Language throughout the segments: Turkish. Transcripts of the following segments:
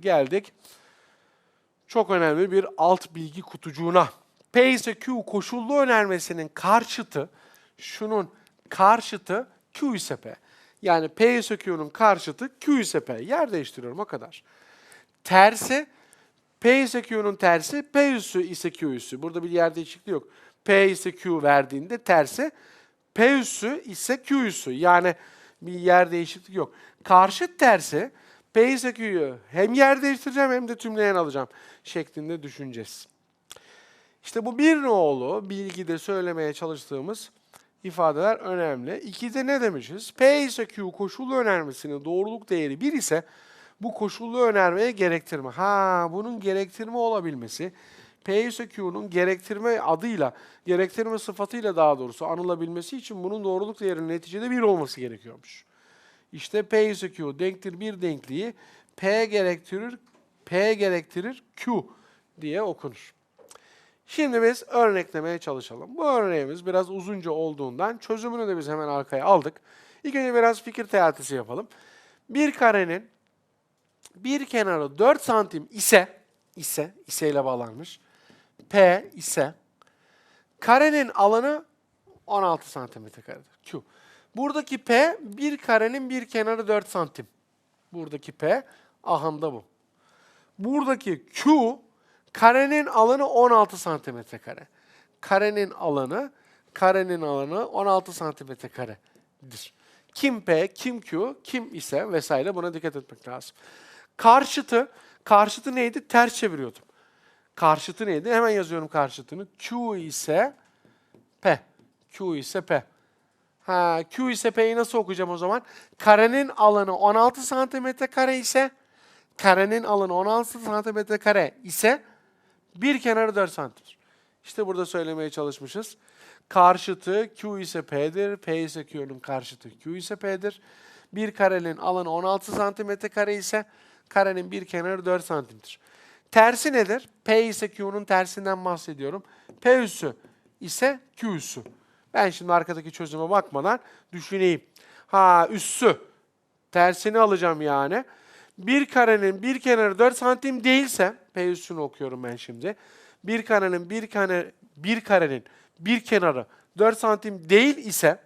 geldik. Çok önemli bir alt bilgi kutucuğuna. P ise Q koşullu önermesinin karşıtı, şunun karşıtı Q ise P. Yani P ise Q'nun karşıtı Q ise P. Yer değiştiriyorum o kadar. Tersi, P ise Q'nun tersi, P üssü ise Q üssü. Burada bir yer değişikliği yok. P ise Q verdiğinde tersi, P üssü ise Q üssü. Yani bir yer değişikliği yok. Karşıt tersi, İse Q'yu hem yer değiştireceğim hem de tümleyen alacağım şeklinde düşüneceğiz. İşte bu bir nolu bilgide söylemeye çalıştığımız ifadeler önemli. İkide ne demişiz? P ise Q koşullu önermesinin doğruluk değeri 1 ise bu koşullu önermeye gerektirme. Ha bunun gerektirme olabilmesi P ise Q'nun gerektirme adıyla, gerektirme sıfatıyla daha doğrusu anılabilmesi için bunun doğruluk değerinin neticede 1 olması gerekiyormuş. İşte P ise Q denktir bir denkliği P gerektirir P gerektirir Q diye okunur. Şimdi biz örneklemeye çalışalım. Bu örneğimiz biraz uzunca olduğundan çözümünü de biz hemen arkaya aldık. İlk önce biraz fikir teatisi yapalım. Bir karenin bir kenarı 4 santim ise ise ise ile bağlanmış. P ise karenin alanı 16 santimetre karedir. Q. Buradaki P bir karenin bir kenarı 4 santim. Buradaki P ahanda bu. Buradaki Q karenin alanı 16 santimetre kare. Karenin alanı karenin alanı 16 santimetre karedir. Kim P, kim Q, kim ise vesaire buna dikkat etmek lazım. Karşıtı, karşıtı neydi? Ters çeviriyordum. Karşıtı neydi? Hemen yazıyorum karşıtını. Q ise P. Q ise P. Ha, Q ise P'yi nasıl okuyacağım o zaman? Karenin alanı 16 santimetre kare ise karenin alanı 16 santimetre kare ise bir kenarı 4 santimdir. İşte burada söylemeye çalışmışız. Karşıtı Q ise P'dir. P ise Q'nun karşıtı Q ise P'dir. Bir karenin alanı 16 santimetre kare ise karenin bir kenarı 4 santimdir. Tersi nedir? P ise Q'nun tersinden bahsediyorum. P üssü ise Q üssü. Ben şimdi arkadaki çözüme bakmadan düşüneyim. Ha üssü. Tersini alacağım yani. Bir karenin bir kenarı 4 santim değilse, P üssünü okuyorum ben şimdi. Bir karenin bir kare bir karenin bir kenarı 4 santim değil ise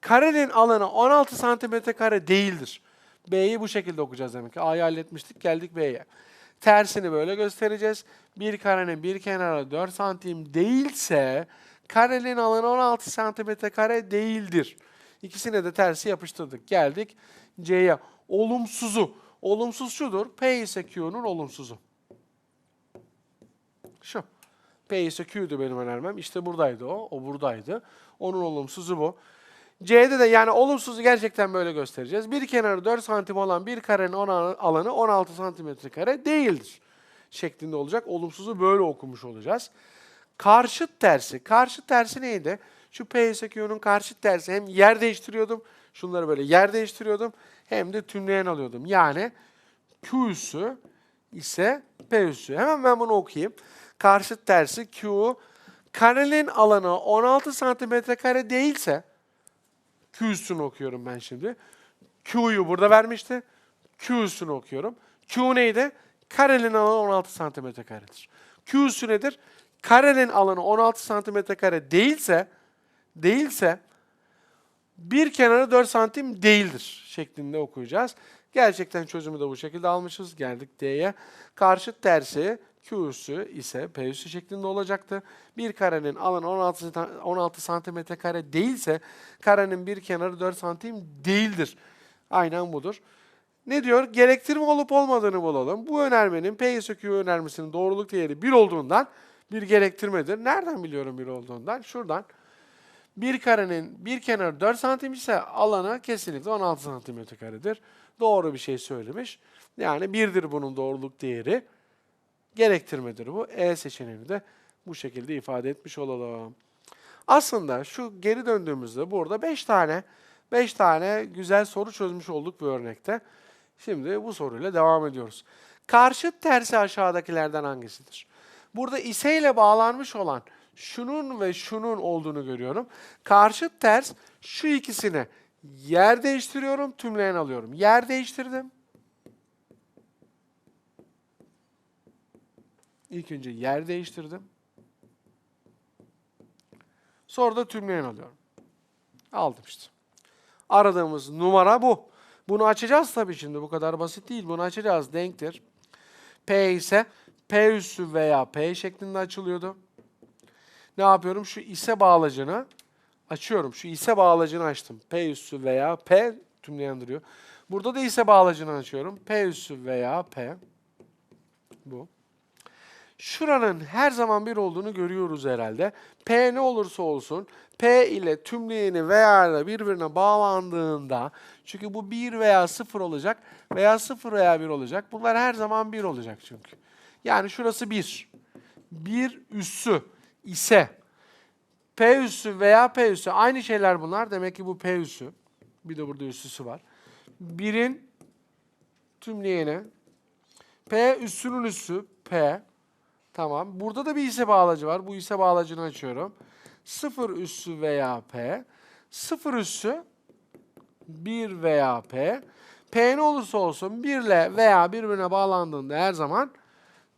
karenin alanı 16 santimetre kare değildir. B'yi bu şekilde okuyacağız demek ki. A'yı halletmiştik geldik B'ye. Tersini böyle göstereceğiz. Bir karenin bir kenarı 4 santim değilse karenin alanı 16 santimetre kare değildir. İkisine de tersi yapıştırdık. Geldik C'ye. Olumsuzu. Olumsuz şudur. P ise Q'nun olumsuzu. Şu. P ise Q'du benim önermem. İşte buradaydı o. O buradaydı. Onun olumsuzu bu. C'de de yani olumsuzu gerçekten böyle göstereceğiz. Bir kenarı 4 santim olan bir karenin alanı 16 santimetre kare değildir. Şeklinde olacak. Olumsuzu böyle okumuş olacağız. Karşıt tersi. Karşıt tersi neydi? Şu P ise Q'nun karşıt tersi. Hem yer değiştiriyordum. Şunları böyle yer değiştiriyordum. Hem de tümleyen alıyordum. Yani Q üssü ise P üssü. Hemen ben bunu okuyayım. Karşıt tersi Q karenin alanı 16 santimetre kare değilse Q üssünü okuyorum ben şimdi. Q'yu burada vermişti. Q üssünü okuyorum. Q neydi? Karenin alanı 16 santimetre karedir. Q üssü nedir? Karenin alanı 16 santimetre kare değilse değilse bir kenarı 4 santim değildir şeklinde okuyacağız. Gerçekten çözümü de bu şekilde almışız. Geldik D'ye. Karşıt tersi Q üssü ise P üssü şeklinde olacaktı. Bir karenin alanı 16, santa- 16 santimetre kare değilse karenin bir kenarı 4 santim değildir. Aynen budur. Ne diyor? Gerektirme olup olmadığını bulalım. Bu önermenin P ise Q önermesinin doğruluk değeri 1 olduğundan bir gerektirmedir. Nereden biliyorum 1 olduğundan? Şuradan. Bir karenin bir kenarı 4 santim ise alanı kesinlikle 16 santimetre karedir. Doğru bir şey söylemiş. Yani birdir bunun doğruluk değeri. Gerektirmedir bu. E seçeneğini de bu şekilde ifade etmiş olalım. Aslında şu geri döndüğümüzde burada 5 tane 5 tane güzel soru çözmüş olduk bu örnekte. Şimdi bu soruyla devam ediyoruz. Karşıt tersi aşağıdakilerden hangisidir? Burada ise ile bağlanmış olan şunun ve şunun olduğunu görüyorum. Karşıt ters şu ikisini yer değiştiriyorum, tümleyen alıyorum. Yer değiştirdim. İlk önce yer değiştirdim. Sonra da tümleyen alıyorum. Aldım işte. Aradığımız numara bu. Bunu açacağız tabii şimdi. Bu kadar basit değil. Bunu açacağız. Denktir. P ise P üssü veya P şeklinde açılıyordu. Ne yapıyorum? Şu ise bağlacını açıyorum. Şu ise bağlacını açtım. P üssü veya P tümleyen duruyor. Burada da ise bağlacını açıyorum. P üssü veya P. Bu. Şuranın her zaman bir olduğunu görüyoruz herhalde. P ne olursa olsun P ile tümleyeni veya ile birbirine bağlandığında çünkü bu 1 veya 0 olacak veya 0 veya 1 olacak. Bunlar her zaman 1 olacak çünkü. Yani şurası 1. 1 üssü ise P üssü veya P üssü aynı şeyler bunlar. Demek ki bu P üssü. Bir de burada üssüsü var. 1'in tümleyeni P üssünün üssü P. Tamam. Burada da bir ise bağlacı var. Bu ise bağlacını açıyorum. 0 üssü veya P. 0 üssü 1 veya P. P ne olursa olsun 1 ile veya birbirine bağlandığında her zaman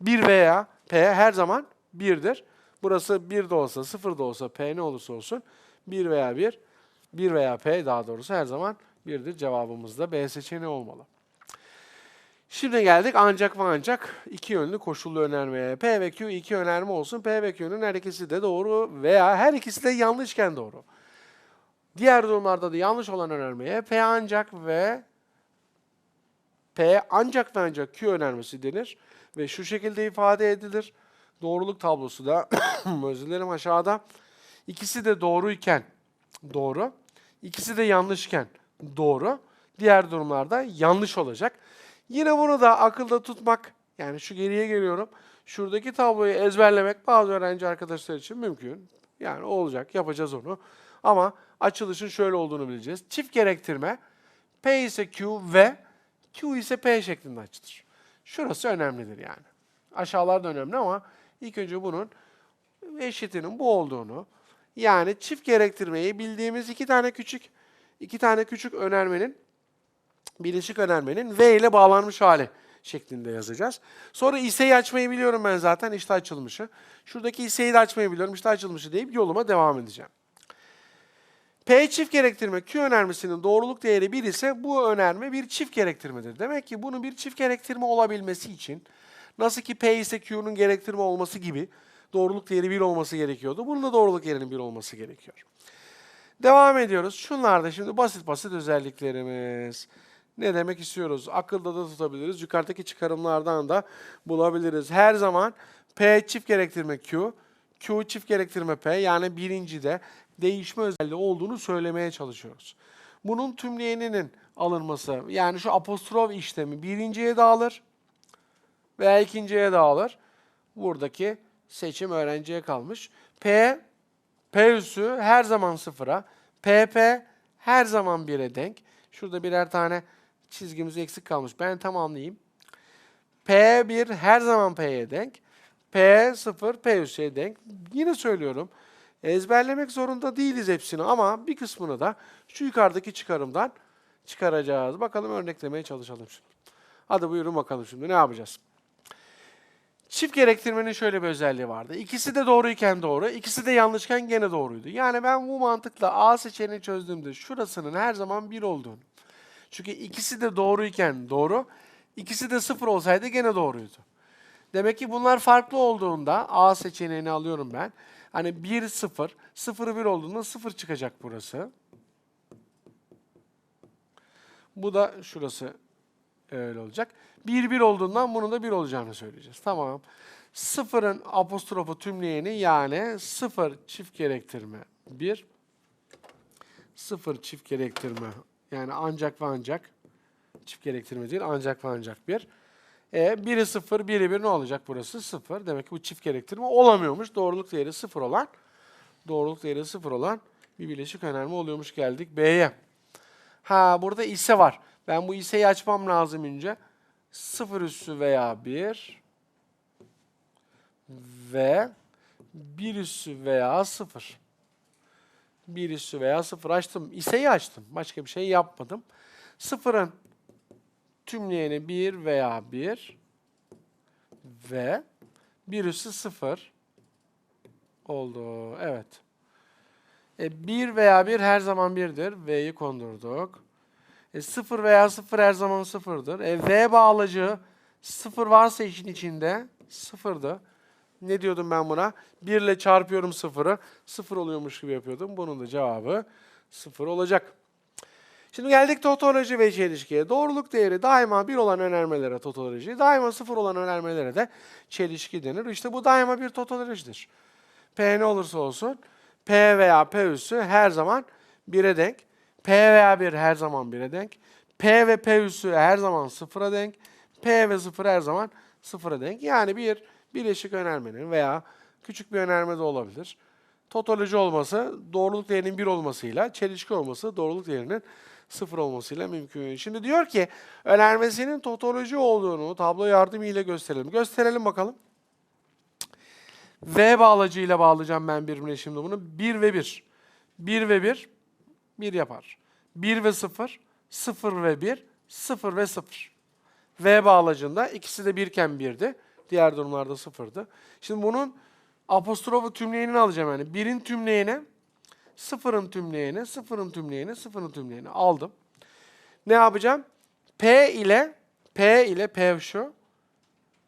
1 veya P her zaman 1'dir. Burası 1 de olsa 0 da olsa P ne olursa olsun 1 veya 1, 1 veya P daha doğrusu her zaman 1'dir. Cevabımız da B seçeneği olmalı. Şimdi geldik ancak ve ancak iki yönlü koşullu önermeye. P ve Q iki önerme olsun. P ve Q'nun her ikisi de doğru veya her ikisi de yanlışken doğru. Diğer durumlarda da yanlış olan önermeye P ancak ve P ancak ve ancak Q önermesi denir ve şu şekilde ifade edilir. Doğruluk tablosu da özür dilerim aşağıda. İkisi de doğruyken doğru, ikisi de yanlışken doğru. Diğer durumlarda yanlış olacak. Yine bunu da akılda tutmak, yani şu geriye geliyorum. Şuradaki tabloyu ezberlemek bazı öğrenci arkadaşlar için mümkün. Yani olacak, yapacağız onu. Ama açılışın şöyle olduğunu bileceğiz. Çift gerektirme, P ise Q ve Q ise P şeklinde açılır. Şurası önemlidir yani. Aşağılar da önemli ama ilk önce bunun eşitinin bu olduğunu, yani çift gerektirmeyi bildiğimiz iki tane küçük, iki tane küçük önermenin bileşik önermenin V ile bağlanmış hali şeklinde yazacağız. Sonra iseyi açmayı biliyorum ben zaten işte açılmışı. Şuradaki iseyi de açmayı biliyorum işte açılmışı deyip yoluma devam edeceğim. P çift gerektirme Q önermesinin doğruluk değeri 1 ise bu önerme bir çift gerektirmedir. Demek ki bunun bir çift gerektirme olabilmesi için nasıl ki P ise Q'nun gerektirme olması gibi doğruluk değeri 1 olması gerekiyordu. Bunun da doğruluk değerinin 1 olması gerekiyor. Devam ediyoruz. Şunlar da şimdi basit basit özelliklerimiz. Ne demek istiyoruz? Akılda da tutabiliriz. Yukarıdaki çıkarımlardan da bulabiliriz. Her zaman P çift gerektirme Q, Q çift gerektirme P yani birincide değişme özelliği olduğunu söylemeye çalışıyoruz. Bunun tümleyeninin alınması yani şu apostrof işlemi birinciye dağılır veya ikinciye dağılır. Buradaki seçim öğrenciye kalmış. P, P üssü her zaman sıfıra, PP her zaman 1'e denk. Şurada birer tane çizgimiz eksik kalmış. Ben tamamlayayım. P1 her zaman P'ye denk. P0 P üssüye denk. Yine söylüyorum. Ezberlemek zorunda değiliz hepsini ama bir kısmını da şu yukarıdaki çıkarımdan çıkaracağız. Bakalım örneklemeye çalışalım şimdi. Hadi buyurun bakalım şimdi ne yapacağız? Çift gerektirmenin şöyle bir özelliği vardı. İkisi de doğruyken doğru, ikisi de yanlışken gene doğruydu. Yani ben bu mantıkla A seçeneğini çözdüğümde şurasının her zaman 1 olduğunu. Çünkü ikisi de doğruyken doğru, ikisi de sıfır olsaydı gene doğruydu. Demek ki bunlar farklı olduğunda A seçeneğini alıyorum ben. Hani 1 0, 0 1 olduğunda 0 çıkacak burası. Bu da şurası öyle olacak. 1 1 olduğundan bunun da 1 olacağını söyleyeceğiz. Tamam. Sıfırın apostrofu tümleyeni yani 0 çift gerektirme 1. 0 çift gerektirme yani ancak ve ancak çift gerektirme değil ancak ve ancak 1. E, biri 0, biri 1 ne olacak burası? 0. Demek ki bu çift gerektirme olamıyormuş. Doğruluk değeri 0 olan, doğruluk değeri 0 olan bir bileşik önerme oluyormuş. Geldik B'ye. Ha burada ise var. Ben bu iseyi açmam lazım önce. 0 üssü veya 1 ve 1 üssü veya 0. 1 üssü veya 0 açtım. İseyi açtım. Başka bir şey yapmadım. Sıfırın tümleyeni 1 veya 1 ve 1 üssü 0 oldu. Evet. E, 1 veya 1 her zaman 1'dir. V'yi kondurduk. E, 0 veya 0 her zaman 0'dır. E, V bağlacı 0 varsa işin içinde 0'dı. Ne diyordum ben buna? 1 ile çarpıyorum 0'ı. 0 oluyormuş gibi yapıyordum. Bunun da cevabı 0 olacak. Şimdi geldik totoloji ve çelişkiye. Doğruluk değeri daima 1 olan önermelere totoloji, daima 0 olan önermelere de çelişki denir. İşte bu daima bir totolojidir. P ne olursa olsun P veya P üssü her zaman 1'e denk. P veya 1 her zaman 1'e denk. P ve P üssü her zaman 0'a denk. P ve 0 her zaman 0'a denk. Yani bir bileşik önermenin veya küçük bir önerme de olabilir. Totoloji olması doğruluk değerinin 1 olmasıyla, çelişki olması doğruluk değerinin 0 olmasıyla mümkün. Şimdi diyor ki önermesinin totoloji olduğunu tablo yardımıyla gösterelim. Gösterelim bakalım. V bağlacıyla bağlayacağım ben birbirine şimdi bunu. 1 ve 1. 1 ve 1, 1 yapar. 1 ve 0, 0 ve 1, 0 ve 0. V bağlacında ikisi de 1 iken 1'di. Diğer durumlarda 0'dı. Şimdi bunun apostrofu tümleyenini alacağım yani. 1'in tümleyeni, 0'ın tümleyeni, 0'ın tümleyeni, 0'ın tümleyeni aldım. Ne yapacağım? P ile P ile P şu.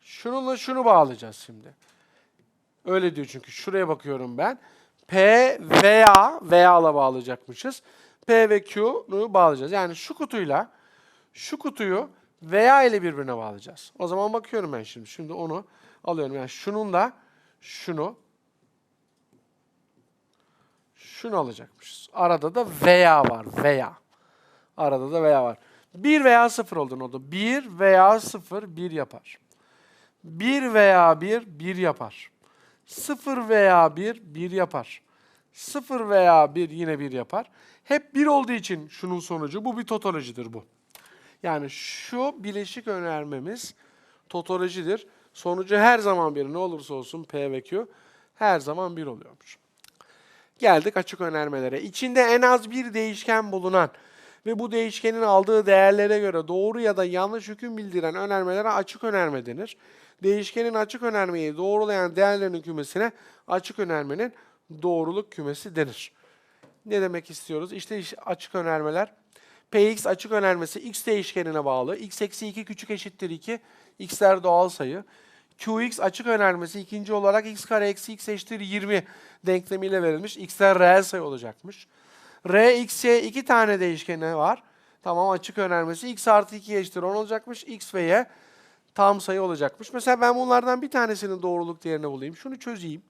Şununla şunu bağlayacağız şimdi. Öyle diyor çünkü. Şuraya bakıyorum ben. P veya veya'la bağlayacakmışız. P ve Q'nu bağlayacağız. Yani şu kutuyla şu kutuyu veya ile birbirine bağlayacağız. O zaman bakıyorum ben şimdi. Şimdi onu alıyorum. Yani şunun da şunu şunu alacakmışız. Arada da veya var. Veya. Arada da veya var. 1 veya 0 olduğunu oldu. 1 veya 0 1 yapar. 1 veya 1 1 yapar. 0 veya 1 1 yapar. 0 veya 1 yine 1 yapar. Hep 1 olduğu için şunun sonucu bu bir totolojidir bu. Yani şu bileşik önermemiz totolojidir. Sonucu her zaman bir ne olursa olsun P ve Q her zaman 1 oluyormuş. Geldik açık önermelere. İçinde en az bir değişken bulunan ve bu değişkenin aldığı değerlere göre doğru ya da yanlış hüküm bildiren önermelere açık önerme denir. Değişkenin açık önermeyi doğrulayan değerlerin kümesine açık önermenin doğruluk kümesi denir. Ne demek istiyoruz? İşte iş- açık önermeler. Px açık önermesi x değişkenine bağlı. x eksi 2 küçük eşittir 2. x'ler doğal sayı. Qx açık önermesi ikinci olarak x kare eksi x eşittir 20 denklemiyle verilmiş. x'ler reel sayı olacakmış. R, x, y iki tane değişkeni var. Tamam açık önermesi x artı 2 eşittir 10 olacakmış. x ve y tam sayı olacakmış. Mesela ben bunlardan bir tanesinin doğruluk değerini bulayım. Şunu çözeyim.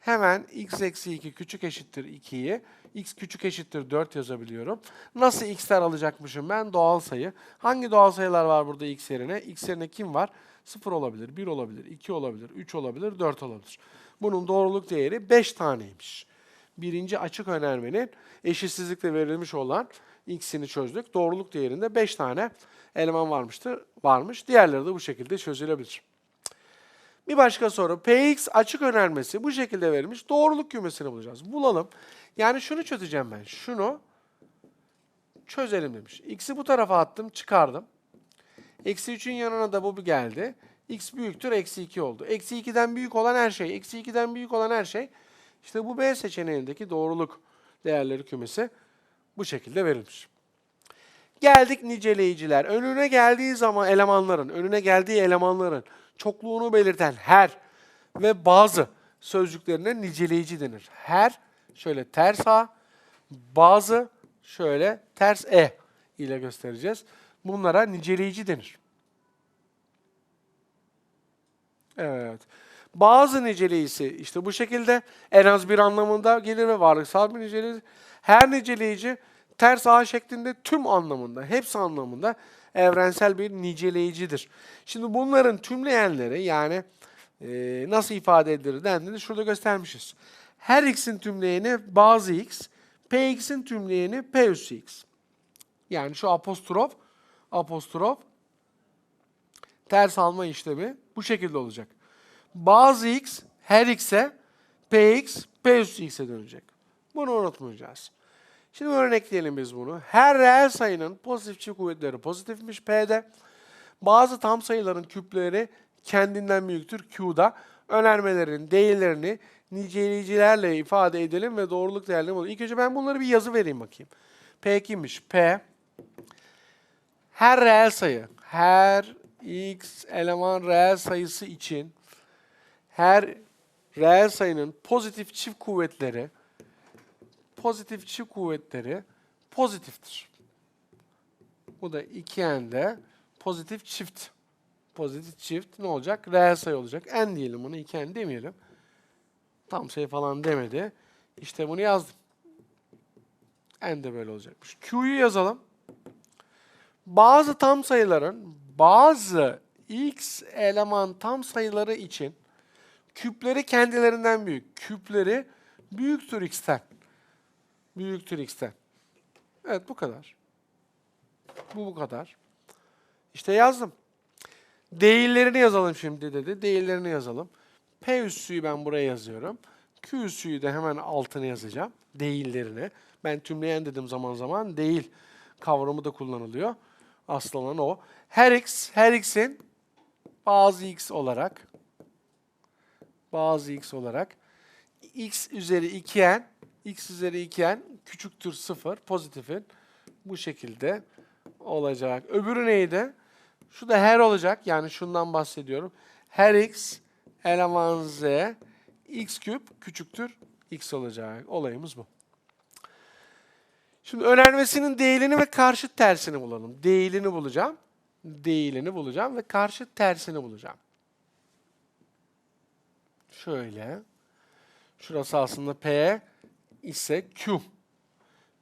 Hemen x eksi 2 küçük eşittir 2'yi x küçük eşittir 4 yazabiliyorum. Nasıl x'ler alacakmışım ben? Doğal sayı. Hangi doğal sayılar var burada x yerine? x yerine kim var? 0 olabilir, 1 olabilir, 2 olabilir, 3 olabilir, 4 olabilir. Bunun doğruluk değeri 5 taneymiş. Birinci açık önermenin eşitsizlikle verilmiş olan x'ini çözdük. Doğruluk değerinde 5 tane eleman varmıştır, varmış. Diğerleri de bu şekilde çözülebilir. Bir başka soru. Px açık önermesi bu şekilde verilmiş. Doğruluk kümesini bulacağız. Bulalım. Yani şunu çözeceğim ben. Şunu çözelim demiş. X'i bu tarafa attım, çıkardım. Eksi 3'ün yanına da bu geldi. X büyüktür, eksi 2 oldu. Eksi 2'den büyük olan her şey, eksi 2'den büyük olan her şey. İşte bu B seçeneğindeki doğruluk değerleri kümesi bu şekilde verilmiş. Geldik niceleyiciler. Önüne geldiği zaman elemanların, önüne geldiği elemanların çokluğunu belirten her ve bazı sözcüklerine niceleyici denir. Her şöyle ters A, bazı şöyle ters E ile göstereceğiz. Bunlara niceleyici denir. Evet. Bazı niceleyicisi işte bu şekilde en az bir anlamında gelir ve varlıksal bir niceleyici. Her niceleyici ters A şeklinde tüm anlamında, hepsi anlamında evrensel bir niceleyicidir. Şimdi bunların tümleyenleri yani e, nasıl ifade edilir dendiğinde şurada göstermişiz. Her x'in tümleyeni bazı x, px'in tümleyeni p üssü x. Yani şu apostrof, apostrof ters alma işlemi bu şekilde olacak. Bazı x her x'e px p üssü x'e dönecek. Bunu unutmayacağız. Şimdi örnekleyelim biz bunu. Her reel sayının pozitif çift kuvvetleri pozitifmiş P'de. Bazı tam sayıların küpleri kendinden büyüktür Q'da. Önermelerin değerlerini niceleyicilerle ifade edelim ve doğruluk değerlerini bulalım. İlk önce ben bunları bir yazı vereyim bakayım. P kimmiş? P her reel sayı, her x eleman reel sayısı için her reel sayının pozitif çift kuvvetleri pozitif çift kuvvetleri pozitiftir. Bu da 2n'de pozitif çift. Pozitif çift ne olacak? Reel sayı olacak. n diyelim bunu 2n demeyelim. Tam sayı falan demedi. İşte bunu yazdım. n de böyle olacakmış. Q'yu yazalım. Bazı tam sayıların bazı x eleman tam sayıları için küpleri kendilerinden büyük. Küpleri büyüktür x'ten. Büyüktür x'ten. Evet bu kadar. Bu bu kadar. İşte yazdım. Değillerini yazalım şimdi dedi. Değillerini yazalım. P üssüyü ben buraya yazıyorum. Q üssüyü de hemen altına yazacağım. Değillerini. Ben tümleyen dedim zaman zaman. Değil kavramı da kullanılıyor. Asıl o. Her x, her x'in bazı x olarak bazı x olarak x üzeri 2n x üzeri 2n küçüktür 0 pozitifin bu şekilde olacak. Öbürü neydi? Şu da her olacak. Yani şundan bahsediyorum. Her x eleman z x küp küçüktür x olacak. Olayımız bu. Şimdi önermesinin değilini ve karşıt tersini bulalım. Değilini bulacağım. Değilini bulacağım ve karşıt tersini bulacağım. Şöyle. Şurası aslında P ise Q.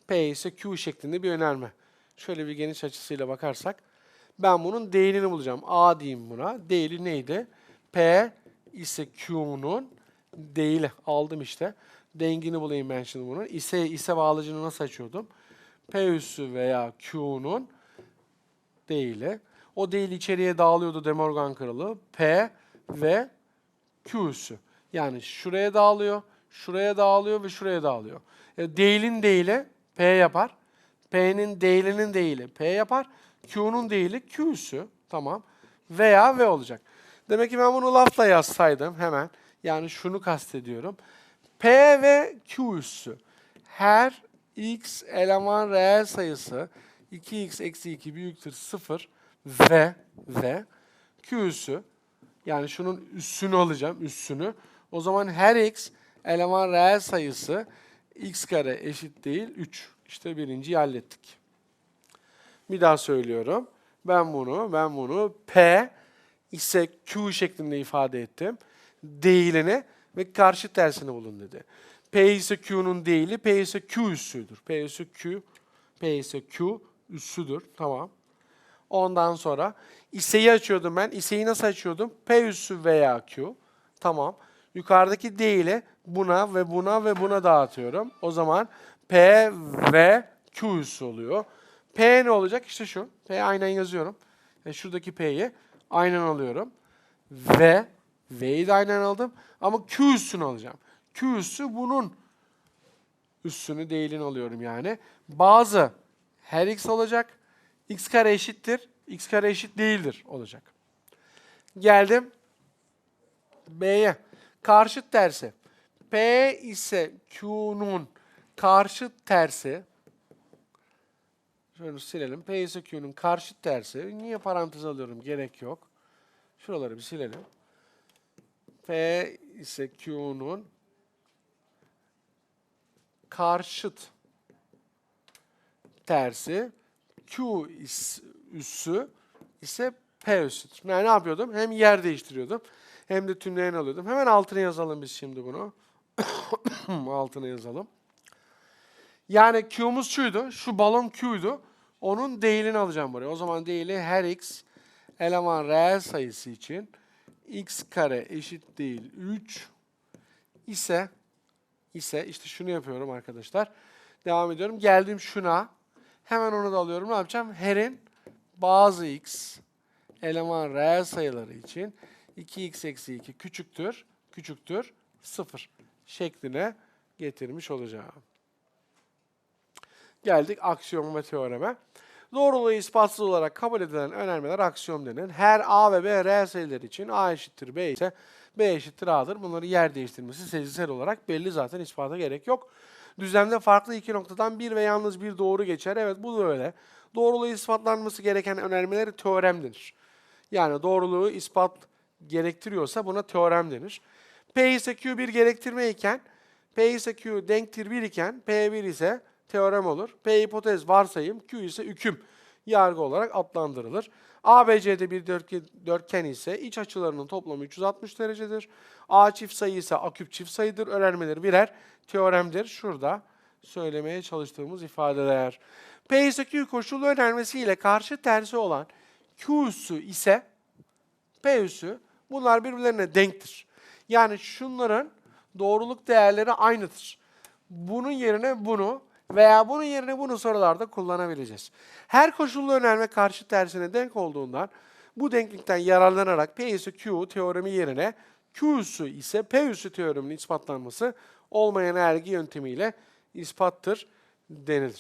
P ise Q şeklinde bir önerme. Şöyle bir geniş açısıyla bakarsak ben bunun değilini bulacağım. A diyeyim buna. Değili neydi? P ise Q'nun değili. Aldım işte. Dengini bulayım ben şimdi bunun. İse, ise bağlacını nasıl açıyordum? P üssü veya Q'nun değili. O değil içeriye dağılıyordu De Morgan kuralı. P ve Q üssü. Yani şuraya dağılıyor, şuraya dağılıyor ve şuraya dağılıyor. E, değilin değili P yapar. P'nin değilinin değili P yapar. Q'nun değili Q üssü. Tamam. Veya V olacak. Demek ki ben bunu lafla yazsaydım hemen. Yani şunu kastediyorum. P ve Q üssü. Her x eleman reel sayısı 2x eksi 2 büyüktür 0 ve ve Q üssü yani şunun üssünü alacağım, üssünü. O zaman her x eleman reel sayısı x kare eşit değil 3. İşte birinciyi hallettik. Bir daha söylüyorum. Ben bunu, ben bunu P ise Q şeklinde ifade ettim. Değilini ve karşı tersini bulun dedi. P ise Q'nun değili, P ise Q üssüdür. P ise Q, P ise Q üssüdür. Tamam. Ondan sonra iseyi açıyordum ben. İseyi nasıl açıyordum? P üssü veya Q. Tamam. Yukarıdaki değili buna ve buna ve buna dağıtıyorum. O zaman P ve Q üssü oluyor. P ne olacak? İşte şu. P aynen yazıyorum. E şuradaki P'yi aynen alıyorum. Ve V'yi de aynen aldım. Ama Q üssünü alacağım. Q üssü bunun üssünü değilini alıyorum yani. Bazı her x olacak. x kare eşittir. x kare eşit değildir olacak. Geldim B'ye. Karşıt tersi. P ise Q'nun karşıt tersi. Şöyle silelim. P ise Q'nun karşıt tersi. Niye parantez alıyorum? Gerek yok. Şuraları bir silelim. P ise Q'nun karşıt tersi Q is, üssü ise P üssüdür. Yani ne yapıyordum? Hem yer değiştiriyordum hem de tümleyen alıyordum. Hemen altına yazalım biz şimdi bunu. altına yazalım. Yani Q'muz şuydu. Şu balon Q'ydu. Onun değilini alacağım buraya. O zaman değili her x eleman reel sayısı için x kare eşit değil 3 ise ise işte şunu yapıyorum arkadaşlar. Devam ediyorum. Geldim şuna. Hemen onu da alıyorum. Ne yapacağım? Her'in bazı x eleman reel sayıları için 2x eksi 2 küçüktür, küçüktür 0 şekline getirmiş olacağım. Geldik aksiyon ve teoreme. Doğruluğu ispatsız olarak kabul edilen önermeler aksiyom denir. Her A ve B reel sayılar için A eşittir B ise B eşittir A'dır. Bunları yer değiştirmesi sezgisel olarak belli zaten ispata gerek yok. Düzlemde farklı iki noktadan bir ve yalnız bir doğru geçer. Evet bu da öyle. Doğruluğu ispatlanması gereken önermeleri teorem denir. Yani doğruluğu ispat gerektiriyorsa buna teorem denir. P ise Q bir gerektirme iken, P ise Q denktir 1 iken, P1 ise teorem olur. P hipotez varsayım, Q ise hüküm yargı olarak adlandırılır. ABC'de bir dörtgen, ise iç açılarının toplamı 360 derecedir. A çift sayı ise A küp çift sayıdır. Önermeleri birer teoremdir. Şurada söylemeye çalıştığımız ifadeler. P ise Q koşullu önermesiyle karşı tersi olan Q üssü ise P üssü bunlar birbirlerine denktir. Yani şunların doğruluk değerleri aynıdır. Bunun yerine bunu veya bunun yerine bunu sorularda kullanabileceğiz. Her koşullu önerme karşı tersine denk olduğundan bu denklikten yararlanarak P ise Q teoremi yerine Q üssü ise P üssü teoreminin ispatlanması olmayan ergi yöntemiyle ispattır denilir.